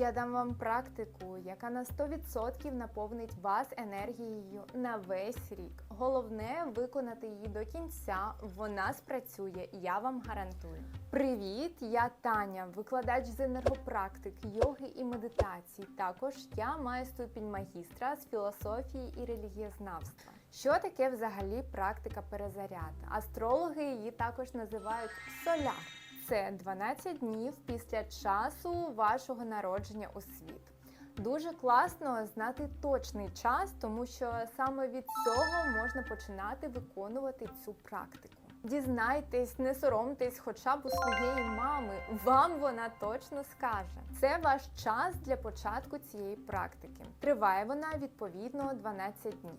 Я дам вам практику, яка на 100% наповнить вас енергією на весь рік. Головне виконати її до кінця. Вона спрацює, я вам гарантую. Привіт, я Таня, викладач з енергопрактик, йоги і медитацій. Також я маю ступінь магістра з філософії і релігієзнавства. Що таке взагалі практика перезаряду? Астрологи її також називають соляр. Це 12 днів після часу вашого народження у світ. Дуже класно знати точний час, тому що саме від цього можна починати виконувати цю практику. Дізнайтесь, не соромтесь хоча б у своєї мами. Вам вона точно скаже. Це ваш час для початку цієї практики. Триває вона відповідно 12 днів.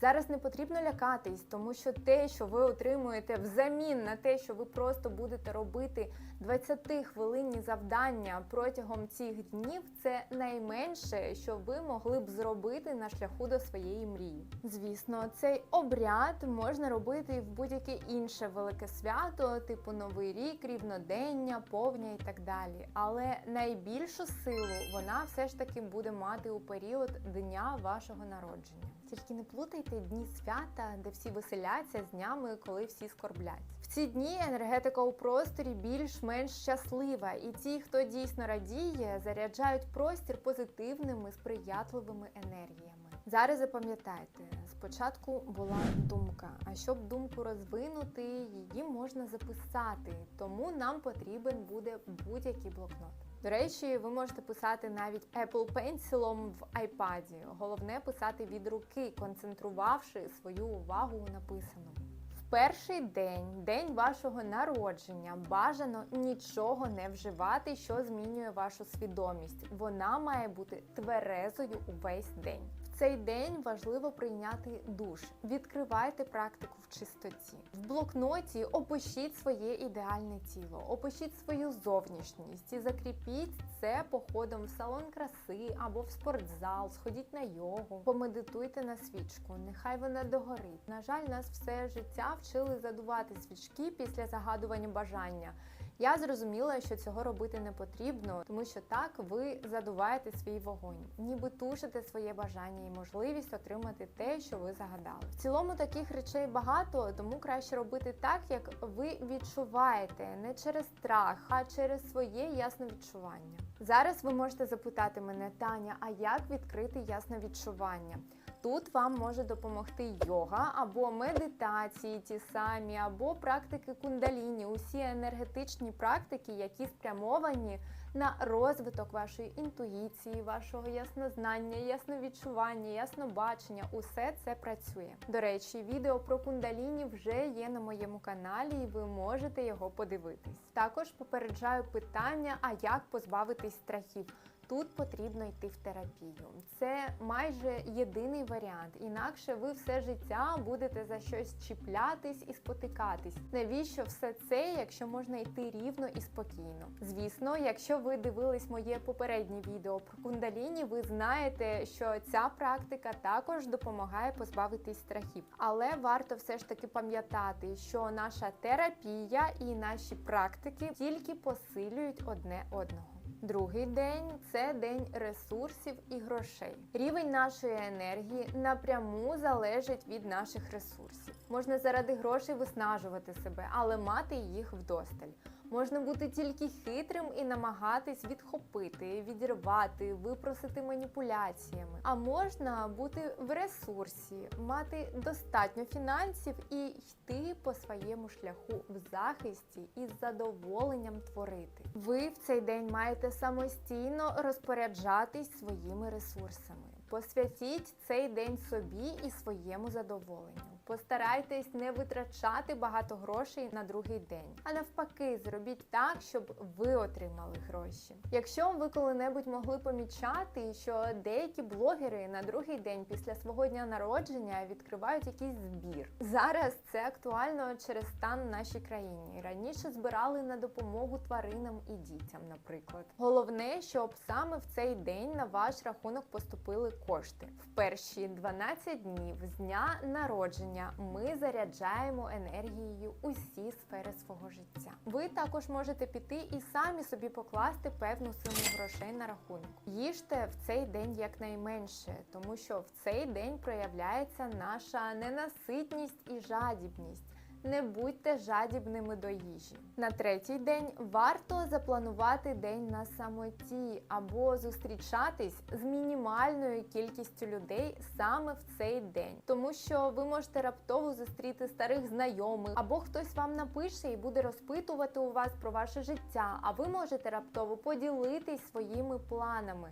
Зараз не потрібно лякатись, тому що те, що ви отримуєте взамін на те, що ви просто будете робити 20-хвилинні завдання протягом цих днів, це найменше, що ви могли б зробити на шляху до своєї мрії. Звісно, цей обряд можна робити і в будь-яке інше велике свято, типу Новий рік, рівнодення, повня і так далі. Але найбільшу силу вона все ж таки буде мати у період дня вашого народження. Тільки не плутайте дні свята, де всі веселяться з днями, коли всі скорблять. В ці дні енергетика у просторі більш-менш щаслива, і ті, хто дійсно радіє, заряджають простір позитивними, сприятливими енергіями. Зараз запам'ятайте, спочатку була думка. А щоб думку розвинути, її можна записати, тому нам потрібен буде будь-який блокнот. До речі, ви можете писати навіть Apple Pencil в iPad. Головне писати від руки, концентрувавши свою увагу у написаному. В перший день, день вашого народження, бажано нічого не вживати, що змінює вашу свідомість. Вона має бути тверезою увесь день. Цей день важливо прийняти душ. Відкривайте практику в чистоті. В блокноті опишіть своє ідеальне тіло, опишіть свою зовнішність і закріпіть це походом в салон краси або в спортзал, сходіть на йогу, помедитуйте на свічку. Нехай вона догорить. На жаль, нас все життя вчили задувати свічки після загадування бажання. Я зрозуміла, що цього робити не потрібно, тому що так ви задуваєте свій вогонь, ніби тушите своє бажання і можливість отримати те, що ви загадали. В цілому таких речей багато, тому краще робити так, як ви відчуваєте, не через страх, а через своє ясне відчування. Зараз ви можете запитати мене, Таня, а як відкрити ясне відчування? Тут вам може допомогти йога або медитації ті самі, або практики кундаліні, усі енергетичні практики, які спрямовані на розвиток вашої інтуїції, вашого яснознання, ясновідчування, яснобачення. Усе це працює. До речі, відео про кундаліні вже є на моєму каналі, і ви можете його подивитись. Також попереджаю питання: а як позбавитись страхів? Тут потрібно йти в терапію. Це майже єдиний варіант. Інакше ви все життя будете за щось чіплятись і спотикатись. Навіщо все це, якщо можна йти рівно і спокійно? Звісно, якщо ви дивились моє попереднє відео про кундаліні, ви знаєте, що ця практика також допомагає позбавитись страхів. Але варто все ж таки пам'ятати, що наша терапія і наші практики тільки посилюють одне одного. Другий день це день ресурсів і грошей. Рівень нашої енергії напряму залежить від наших ресурсів. Можна заради грошей виснажувати себе, але мати їх вдосталь. Можна бути тільки хитрим і намагатись відхопити, відірвати, випросити маніпуляціями. А можна бути в ресурсі, мати достатньо фінансів і йти по своєму шляху в захисті і з задоволенням творити. Ви в цей день маєте самостійно розпоряджатись своїми ресурсами. Посвятіть цей день собі і своєму задоволенню. Постарайтесь не витрачати багато грошей на другий день, а навпаки, зробіть так, щоб ви отримали гроші. Якщо ви коли-небудь могли помічати, що деякі блогери на другий день після свого дня народження відкривають якийсь збір. Зараз це актуально через стан в нашій країні. Раніше збирали на допомогу тваринам і дітям, наприклад. Головне, щоб саме в цей день на ваш рахунок поступили кошти. В перші 12 днів з дня народження народження ми заряджаємо енергією усі сфери свого життя. Ви також можете піти і самі собі покласти певну суму грошей на рахунок. Їжте в цей день якнайменше, тому що в цей день проявляється наша ненаситність і жадібність. Не будьте жадібними до їжі. На третій день варто запланувати день на самоті або зустрічатись з мінімальною кількістю людей саме в цей день, тому що ви можете раптово зустріти старих знайомих, або хтось вам напише і буде розпитувати у вас про ваше життя. А ви можете раптово поділитись своїми планами.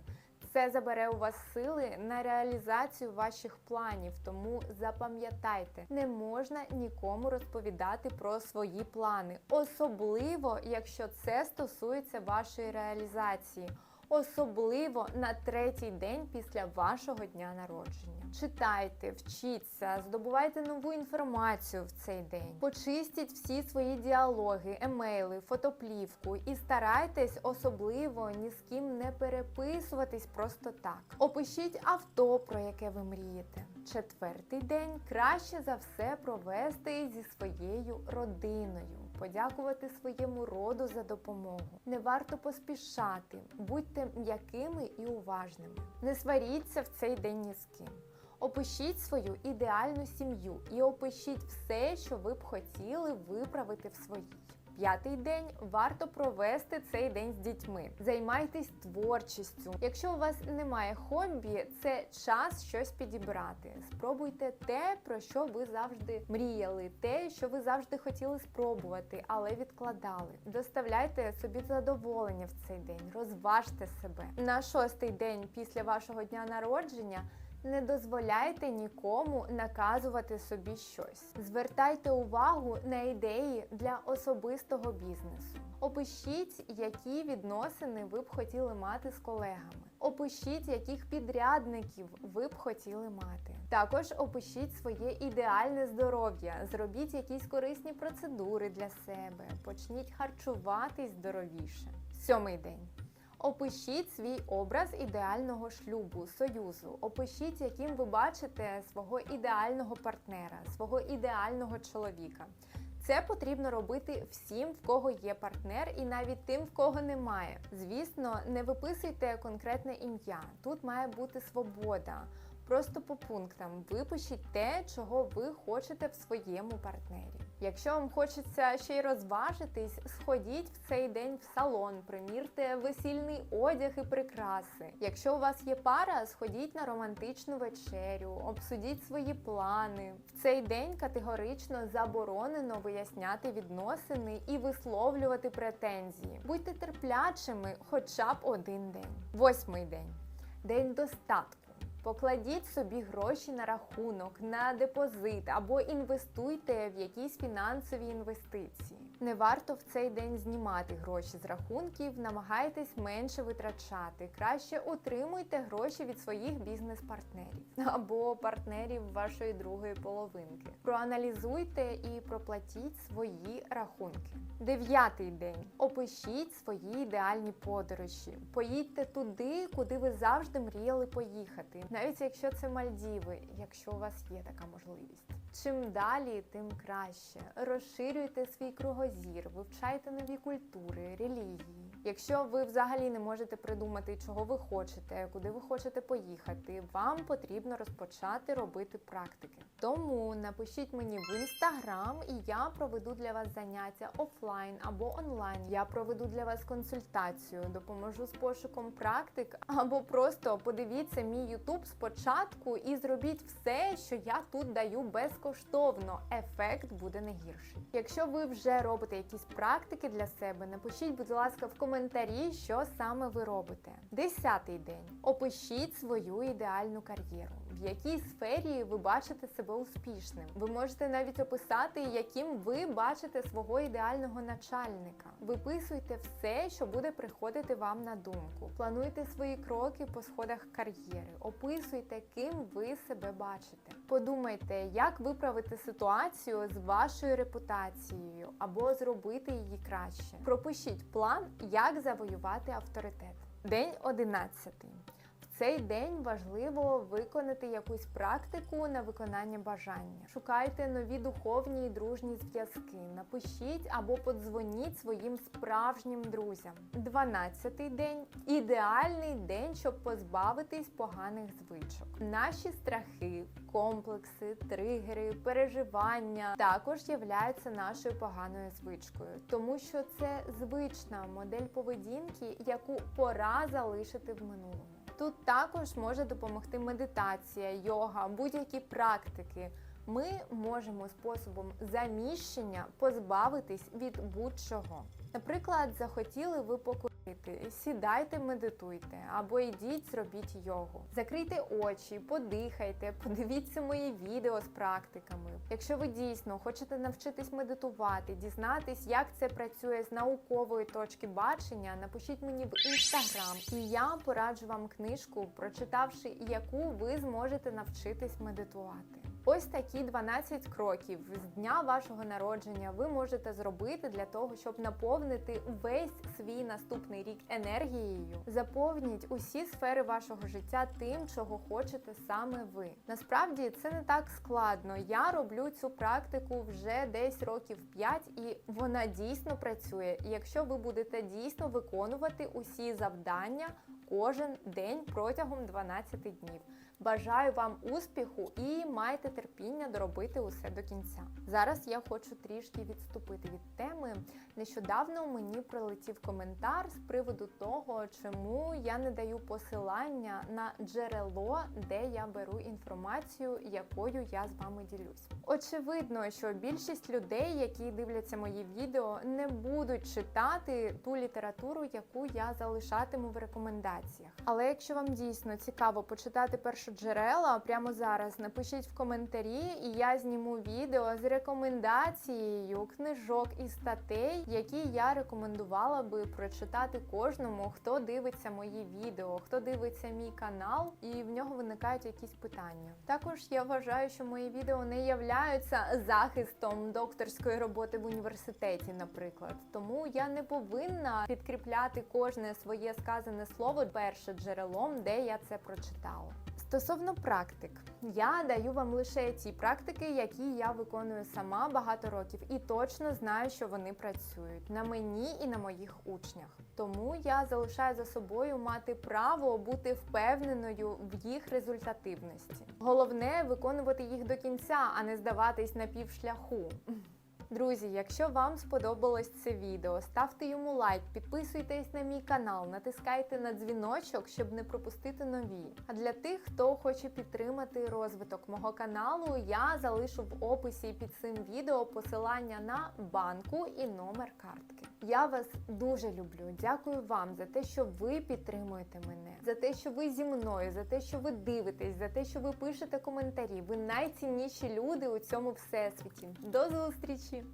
Це забере у вас сили на реалізацію ваших планів, тому запам'ятайте, не можна нікому розповідати про свої плани, особливо якщо це стосується вашої реалізації. Особливо на третій день після вашого дня народження. Читайте, вчіться, здобувайте нову інформацію в цей день. Почистіть всі свої діалоги, емейли, фотоплівку і старайтесь особливо ні з ким не переписуватись просто так. Опишіть авто, про яке ви мрієте. Четвертий день краще за все провести зі своєю родиною, подякувати своєму роду за допомогу. Не варто поспішати, будьте м'якими і уважними. Не сваріться в цей день ні з ким. Опишіть свою ідеальну сім'ю і опишіть все, що ви б хотіли виправити в своїй. П'ятий день варто провести цей день з дітьми. Займайтесь творчістю. Якщо у вас немає хобі, це час щось підібрати. Спробуйте те, про що ви завжди мріяли, те, що ви завжди хотіли спробувати, але відкладали. Доставляйте собі задоволення в цей день, розважте себе. На шостий день після вашого дня народження. Не дозволяйте нікому наказувати собі щось. Звертайте увагу на ідеї для особистого бізнесу. Опишіть, які відносини ви б хотіли мати з колегами. Опишіть, яких підрядників ви б хотіли мати. Також опишіть своє ідеальне здоров'я, зробіть якісь корисні процедури для себе, почніть харчуватись здоровіше. Сьомий день. Опишіть свій образ ідеального шлюбу, союзу. Опишіть, яким ви бачите свого ідеального партнера, свого ідеального чоловіка. Це потрібно робити всім, в кого є партнер, і навіть тим, в кого немає. Звісно, не виписуйте конкретне ім'я. Тут має бути свобода. Просто по пунктам випишіть те, чого ви хочете в своєму партнері. Якщо вам хочеться ще й розважитись, сходіть в цей день в салон, примірте весільний одяг і прикраси. Якщо у вас є пара, сходіть на романтичну вечерю, обсудіть свої плани. В цей день категорично заборонено виясняти відносини і висловлювати претензії. Будьте терплячими хоча б один день. Восьмий день день достатку. Покладіть собі гроші на рахунок, на депозит або інвестуйте в якісь фінансові інвестиції. Не варто в цей день знімати гроші з рахунків, намагайтесь менше витрачати. Краще утримуйте гроші від своїх бізнес-партнерів або партнерів вашої другої половинки. Проаналізуйте і проплатіть свої рахунки. Дев'ятий день. Опишіть свої ідеальні подорожі. Поїдьте туди, куди ви завжди мріяли поїхати, навіть якщо це Мальдіви, якщо у вас є така можливість. Чим далі, тим краще. Розширюйте свій кругозір, вивчайте нові культури, релігії. Якщо ви взагалі не можете придумати, чого ви хочете, куди ви хочете поїхати, вам потрібно розпочати робити практики. Тому напишіть мені в інстаграм, і я проведу для вас заняття офлайн або онлайн. Я проведу для вас консультацію, допоможу з пошуком практик, або просто подивіться мій ютуб спочатку і зробіть все, що я тут даю безкоштовно. Ефект буде не гірший. Якщо ви вже робите якісь практики для себе, напишіть, будь ласка, в коментарі, що саме ви робите. Десятий день. Опишіть свою ідеальну кар'єру. В якій сфері ви бачите себе успішним. Ви можете навіть описати, яким ви бачите свого ідеального начальника. Виписуйте все, що буде приходити вам на думку. Плануйте свої кроки по сходах кар'єри. Описуйте, ким ви себе бачите. Подумайте, як виправити ситуацію з вашою репутацією або зробити її краще. Пропишіть план, як завоювати авторитет. День 11. Цей день важливо виконати якусь практику на виконання бажання. Шукайте нові духовні і дружні зв'язки. Напишіть або подзвоніть своїм справжнім друзям. 12-й день ідеальний день, щоб позбавитись поганих звичок. Наші страхи, комплекси, тригери, переживання також являються нашою поганою звичкою, тому що це звична модель поведінки, яку пора залишити в минулому. Тут також може допомогти медитація, йога, будь-які практики. Ми можемо способом заміщення позбавитись від будь-чого. Наприклад, захотіли ви покурити, сідайте, медитуйте або йдіть, зробіть йогу. Закрийте очі, подихайте, подивіться мої відео з практиками. Якщо ви дійсно хочете навчитись медитувати, дізнатись, як це працює з наукової точки бачення, напишіть мені в інстаграм, і я пораджу вам книжку, прочитавши яку ви зможете навчитись медитувати. Ось такі 12 кроків з дня вашого народження ви можете зробити для того, щоб наповнити весь свій наступний рік енергією. Заповніть усі сфери вашого життя тим, чого хочете саме ви. Насправді це не так складно. Я роблю цю практику вже десь років 5 і вона дійсно працює. І якщо ви будете дійсно виконувати усі завдання кожен день протягом 12 днів. Бажаю вам успіху і майте терпіння доробити усе до кінця. Зараз я хочу трішки відступити від теми. Нещодавно мені прилетів коментар з приводу того, чому я не даю посилання на джерело, де я беру інформацію, якою я з вами ділюсь. Очевидно, що більшість людей, які дивляться мої відео, не будуть читати ту літературу, яку я залишатиму в рекомендаціях. Але якщо вам дійсно цікаво почитати першоджерела, прямо зараз напишіть в коментарі, і я зніму відео з рекомендацією книжок і статей, які я рекомендувала би прочитати кожному, хто дивиться мої відео, хто дивиться мій канал, і в нього виникають якісь питання. Також я вважаю, що мої відео не являються захистом докторської роботи в університеті, наприклад. Тому я не повинна підкріпляти кожне своє сказане слово перше джерелом, де я це прочитала. Стосовно практик, я даю вам лише ті практики, які я виконую сама багато років, і точно знаю, що вони працюють на мені і на моїх учнях. Тому я залишаю за собою мати право бути впевненою в їх результативності. Головне виконувати їх до кінця, а не здаватись на півшляху. Друзі, якщо вам сподобалось це відео, ставте йому лайк, підписуйтесь на мій канал, натискайте на дзвіночок, щоб не пропустити нові. А для тих, хто хоче підтримати розвиток мого каналу, я залишу в описі під цим відео посилання на банку і номер картки. Я вас дуже люблю. Дякую вам за те, що ви підтримуєте мене, за те, що ви зі мною, за те, що ви дивитесь, за те, що ви пишете коментарі. Ви найцінніші люди у цьому всесвіті. До зустрічі!